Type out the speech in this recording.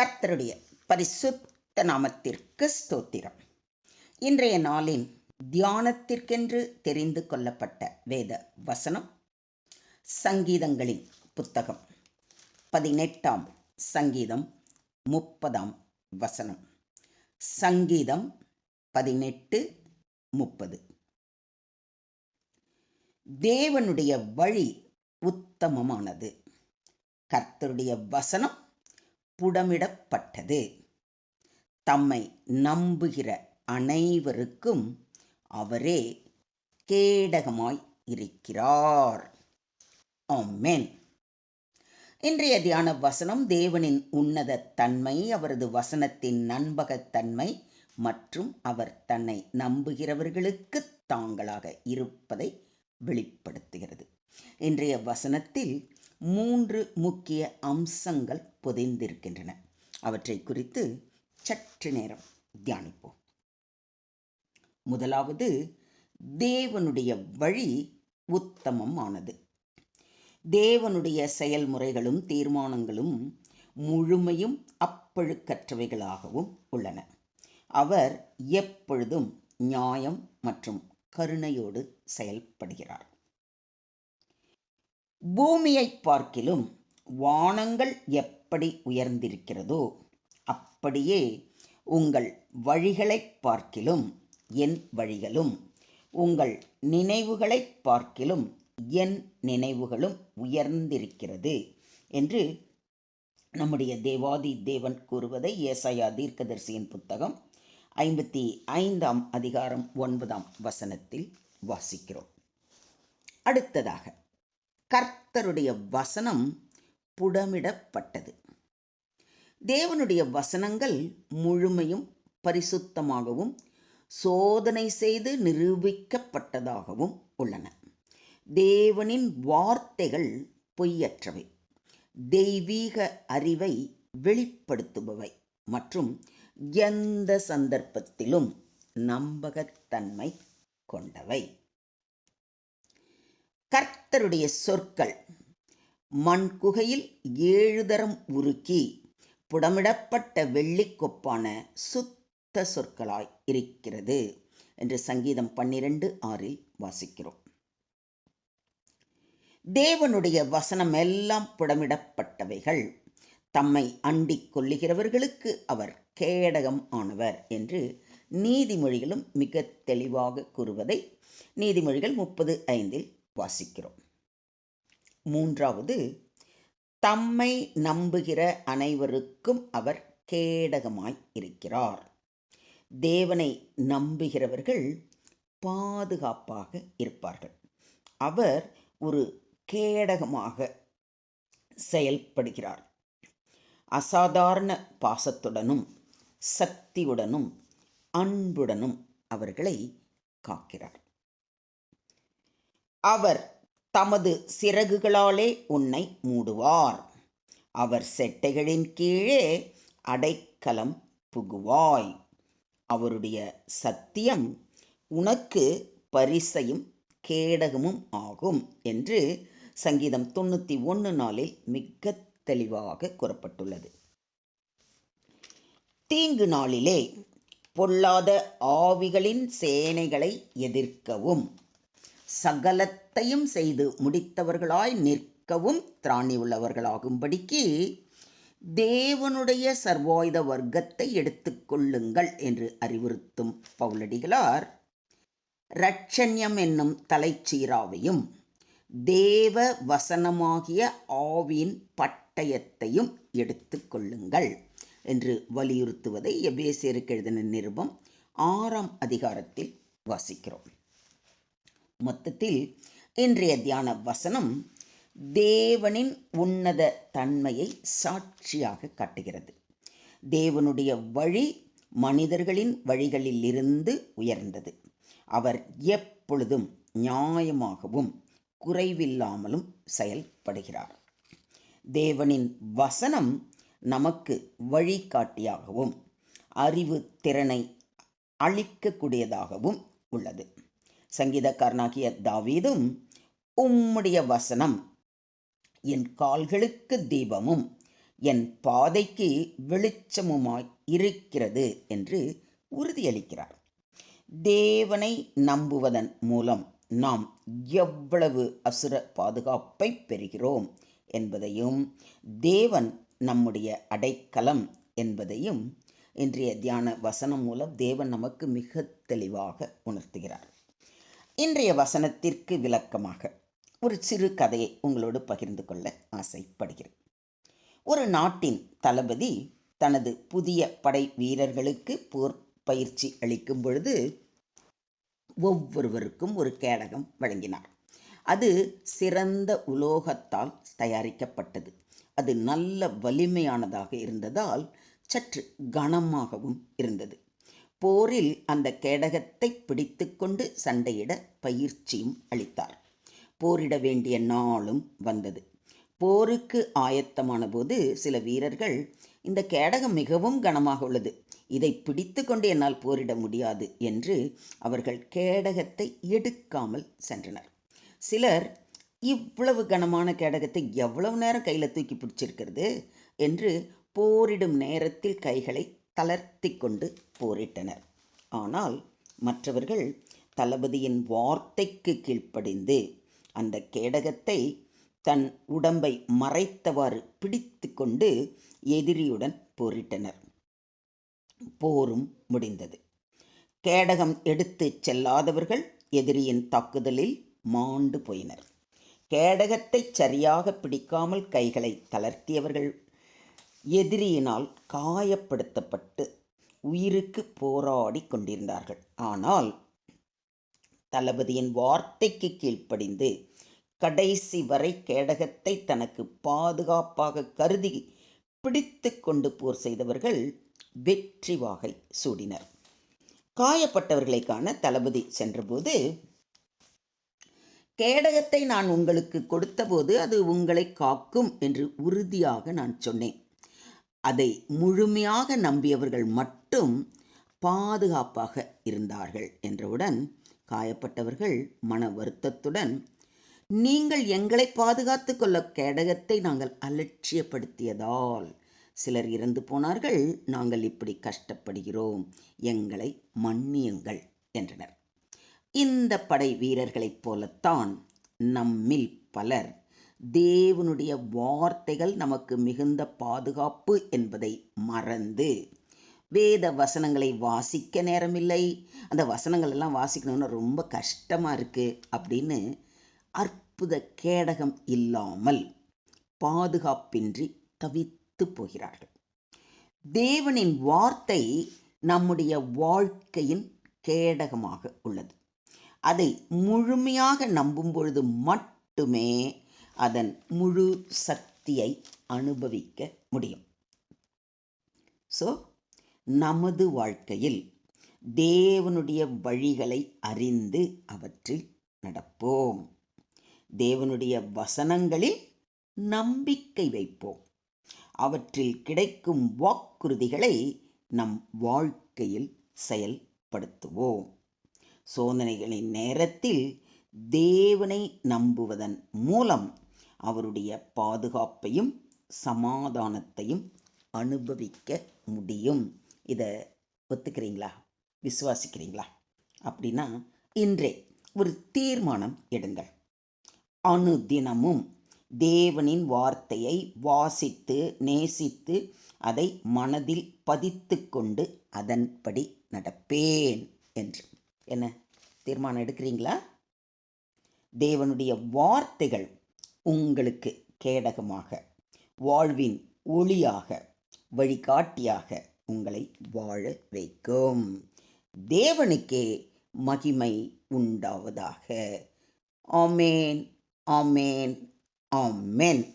கர்த்தருடைய பரிசுத்த நாமத்திற்கு ஸ்தோத்திரம். இன்றைய நாளின் தியானத்திற்கென்று தெரிந்து கொள்ளப்பட்ட வேத வசனம் சங்கீதங்களின் புத்தகம். பதினெட்டாம் சங்கீதம் முப்பதாம் வசனம். சங்கீதம் பதினெட்டு முப்பது. தேவனுடைய வழி உத்தமமானது. கர்த்தருடைய வசனம் புடமிடப்பட்டது தம்மை நம்புகிற அனைவருக்கும் அவரே கேடகமாய் இருக்கிறார். ஆமென். இன்றைய தியான வசனம் தேவனின் உன்னத தன்மை அவரது வசனத்தின் நண்பகத்தன்மை மற்றும் அவர் தன்னை நம்புகிறவர்களுக்கு தாங்களாக இருப்பதை வெளிப்படுத்துகிறது. இன்றைய வசனத்தில் மூன்று முக்கிய அம்சங்கள் புதைந்திருக்கின்றன. அவற்றை குறித்து சற்று நேரம் தியானிப்போம். முதலாவது தேவனுடைய வழி உத்தமமானது. தேவனுடைய செயல்முறைகளும் தீர்மானங்களும் முழுமையும் அப்பழுக்கற்றவைகளாகவும் உள்ளன. அவர் எப்பொழுதும் நியாயம் மற்றும் கருணையோடு செயல்படுகிறார் பூமியை பார்க்கிலும் வானங்கள் எப்படி உயர்ந்திருக்கிறதோ அப்படியே உங்கள் வழிகளை பார்க்கிலும் என் வழிகளும் உங்கள் நினைவுகளை பார்க்கிலும் என் நினைவுகளும் உயர்ந்திருக்கிறது என்று நம்முடைய தேவாதி தேவன் கூறுவதை ஏசாயா தீர்க்கதரிசியின் புத்தகம் ஐம்பத்தி ஐந்தாம் அதிகாரம் ஒன்பதாம் வசனத்தில் வாசிக்கிறோம். அடுத்ததாக கர்த்தருடைய வசனம் புடமிடப்பட்டது. தேவனுடைய வசனங்கள் முழுமையும் பரிசுத்தமாகவும் சோதனை செய்து நிரூபிக்கப்பட்டதாகவும் உள்ளன. தேவனின் வார்த்தைகள் பொய்யற்றவை. தெய்வீக அறிவை வெளிப்படுத்துபவை மற்றும் எந்த சந்தர்ப்பத்திலும் நம்பகத்தன்மை கொண்டவை. கர்த்தருடைய சொற்கள் மண் குகையில் ஏழு தரம் உருக்கி புடமிடப்பட்ட வெள்ளிக்கொப்பான சுத்த சொற்களாய் இருக்கிறது என்று சங்கீதம் பன்னிரண்டு ஆறில் வாசிக்கிறோம். தேவனுடைய வசனம் எல்லாம் புடமிடப்பட்டவைகள். தம்மை அண்டிக் கொள்ளுகிறவர்களுக்கு அவர் கேடகம் ஆனவர் என்று நீதிமொழிகளும் மிக தெளிவாக கூறுவதை நீதிமொழிகள் முப்பது ஐந்தில் வாசிக்கிறோம். மூன்றாவது தம்மை நம்புகிற அனைவருக்கும் அவர் கேடகமாய் இருக்கிறார். தேவனை நம்புகிறவர்கள் பாதுகாப்பாக இருப்பார்கள். அவர் ஒரு கேடகமாக செயல்படுகிறார். அசாதாரண பாசத்துடனும் சக்தியுடனும் அன்புடனும் அவர்களை காக்கிறார். அவர் தமது சிறகுகளாலே உன்னை மூடுவார். அவர் செட்டைகளின் கீழே அடைக்கலம் புகுவாய். அவருடைய சத்தியம் உனக்கு பரிசையும் கேடகமும் ஆகும் என்று சங்கீதம் தொண்ணூற்றி ஒன்று நாளில் மிக தெளிவாக கூறப்பட்டுள்ளது. தீங்கு நாளிலே பொல்லாத ஆவிகளின் சேனைகளை எதிர்க்கவும் சகலத்தையும் செய்து முடித்தவர்களாய் நிற்கவும் திராணி உள்ளவர்களாகும்படிக்கு தேவனுடைய சர்வாயுத வர்க்கத்தை எடுத்துக்கொள்ளுங்கள் என்று அறிவுறுத்தும் பவுலடிகளார். ரட்சண்யம் என்னும் தலைச்சீராவையும் தேவ வசனமாகிய ஆவியின் பட்டயத்தையும் எடுத்துக்கொள்ளுங்கள். என்று வலியுறுத்துவதை எபேசியருக்கு எழுதின நிருபம் ஆறாம் அதிகாரத்தில் வாசிக்கிறோம். மொத்தத்தில் இன்றைய தியான வசனம் தேவனின் உன்னத தன்மையை சாட்சியாக காட்டுகிறது. தேவனுடைய வழி மனிதர்களின் வழிகளில் இருந்து உயர்ந்தது. அவர் எப்பொழுதும் நியாயமாகவும் குறைவில்லாமலும் செயல்படுகிறார். தேவனின் வசனம் நமக்கு வழிகாட்டியாகவும் அறிவு திறனை அளிக்கக்கூடியதாகவும் உள்ளது. சங்கீதக்காரனாகிய தாவீதும் உம்முடைய வசனம் என் கால்களுக்கு தீபமும் என் பாதைக்கு வெளிச்சமுமாய் இருக்கிறது என்று உறுதியளிக்கிறார். தேவனை நம்புவதன் மூலம் நாம் எவ்வளவு அசுர பாதுகாப்பை பெறுகிறோம் என்பதையும் தேவன் நம்முடைய அடைக்கலம் என்பதையும் இன்றைய தியான வசனம் மூலம் தேவன் நமக்கு மிக தெளிவாக உணர்த்துகிறார். இன்றைய வசனத்திற்கு விளக்கமாக ஒரு சிறு கதையை உங்களோடு பகிர்ந்து கொள்ள ஆசைப்படுகிறேன். ஒரு நாட்டின் தளபதி தனது புதிய படை வீரர்களுக்கு போர் பயிற்சி அளிக்கும் பொழுது ஒவ்வொருவருக்கும் ஒரு கேடகம் வழங்கினார். அது சிறந்த உலோகத்தால் தயாரிக்கப்பட்டது. அது நல்ல வலிமையானதாக இருந்ததால் சற்று கனமாகவும் இருந்தது. போரில் அந்த கேடகத்தை பிடித்துக்கொண்டு சண்டையிட பயிற்சியும் அளித்தார். போரிட வேண்டிய நாளும் வந்தது. போருக்கு ஆயத்தமான போது சில வீரர்கள் இந்த கேடகம் மிகவும் கனமாக உள்ளது. இதை பிடித்து கொண்டு என்னால் போரிட முடியாது என்று அவர்கள் கேடகத்தை எடுக்காமல் சென்றனர். சிலர் இவ்வளவு கனமான கேடகத்தை எவ்வளவு நேரம் கையில் தூக்கி பிடிச்சிருக்கிறது என்று போரிடும் நேரத்தில் கைகளை தளர்த்தி கொண்டு போரிட்டனர். ஆனால் மற்றவர்கள் தளபதியின் வார்த்தைக்கு கீழ்ப்படிந்து அந்த கேடகத்தை தன் உடம்பை மறைத்தவாறு பிடித்து கொண்டு எதிரியுடன் போரிட்டனர். போரும் முடிந்தது. கேடகம் எடுத்து செல்லாதவர்கள் எதிரியின் தாக்குதலில் மாண்டு போயினர். கேடகத்தை சரியாக பிடிக்காமல் கைகளை தளர்த்தியவர்கள் எதிரியினால் காயப்படுத்தப்பட்டு உயிருக்கு போராடி கொண்டிருந்தார்கள். ஆனால் தளபதியின் வார்த்தைக்கு கீழ்ப்படிந்து கடைசி வரை கேடகத்தை தனக்கு பாதுகாப்பாக கருதி பிடித்து கொண்டு போர் செய்தவர்கள் வெற்றி வாகை சூடினர். காயப்பட்டவர்களை காண தளபதி சென்றபோது கேடகத்தை நான் உங்களுக்கு கொடுத்தபோது அது உங்களை காக்கும் என்று உறுதியாக நான் சொன்னேன். அதை முழுமையாக நம்பியவர்கள் மட்டும் பாதுகாப்பாக இருந்தார்கள் என்றவுடன் காயப்பட்டவர்கள் மன வருத்தத்துடன் நீங்கள் எங்களை பாதுகாத்து கொள்ள கேடகத்தை நாங்கள் அலட்சியப்படுத்தியதால் சிலர் இறந்து போனார்கள் நாங்கள் இப்படி கஷ்டப்படுகிறோம் எங்களை மன்னியுங்கள் என்றனர். இந்த படை வீரர்களைப் போலத்தான் நம்மில் பலர். தேவனுடைய வார்த்தைகள் நமக்கு மிகுந்த பாதுகாப்பு என்பதை மறந்து வேத வசனங்களை வாசிக்க நேரமில்லை. அந்த வசனங்கள் எல்லாம் வாசிக்கணும்னு ரொம்ப கஷ்டமாக இருக்குது அப்படின்னு அற்புத கேடகம் இல்லாமல் பாதுகாப்பின்றி தவித்து போகிறார்கள். தேவனின் வார்த்தை நம்முடைய வாழ்க்கையின் கேடகமாக உள்ளது. அதை முழுமையாக நம்பும் பொழுது மட்டுமே அதன் முழு சக்தியை அனுபவிக்க முடியும். ஸோ நமது வாழ்க்கையில் தேவனுடைய வழிகளை அறிந்து அவற்றில் நடப்போம். தேவனுடைய வசனங்களில் நம்பிக்கை வைப்போம். அவற்றில் கிடைக்கும் வாக்குறுதிகளை நம் வாழ்க்கையில் செயல்படுத்துவோம். சோதனைகளின் நேரத்தில் தேவனை நம்புவதன் மூலம் அவருடைய பாதுகாப்பையும் சமாதானத்தையும் அனுபவிக்க முடியும். இதை ஒத்துக்கிறீங்களா? விசுவாசிக்கிறீங்களா? அப்படின்னா இன்றே ஒரு தீர்மானம் எடுங்கள். அணுதினமும் தேவனின் வார்த்தையை வாசித்து நேசித்து அதை மனதில் பதித்து கொண்டு அதன்படி நடப்பேன் என்று. என்ன தீர்மானம் எடுக்கிறீங்களா? தேவனுடைய வார்த்தைகள் உங்களுக்கு கேடகமாக வாழ்வின் ஒளியாக வழிகாட்டியாக உங்களை வாழ வைக்கும். தேவனுக்கே மகிமை உண்டாவதாக. ஆமேன் ஆமேன் ஆமென்.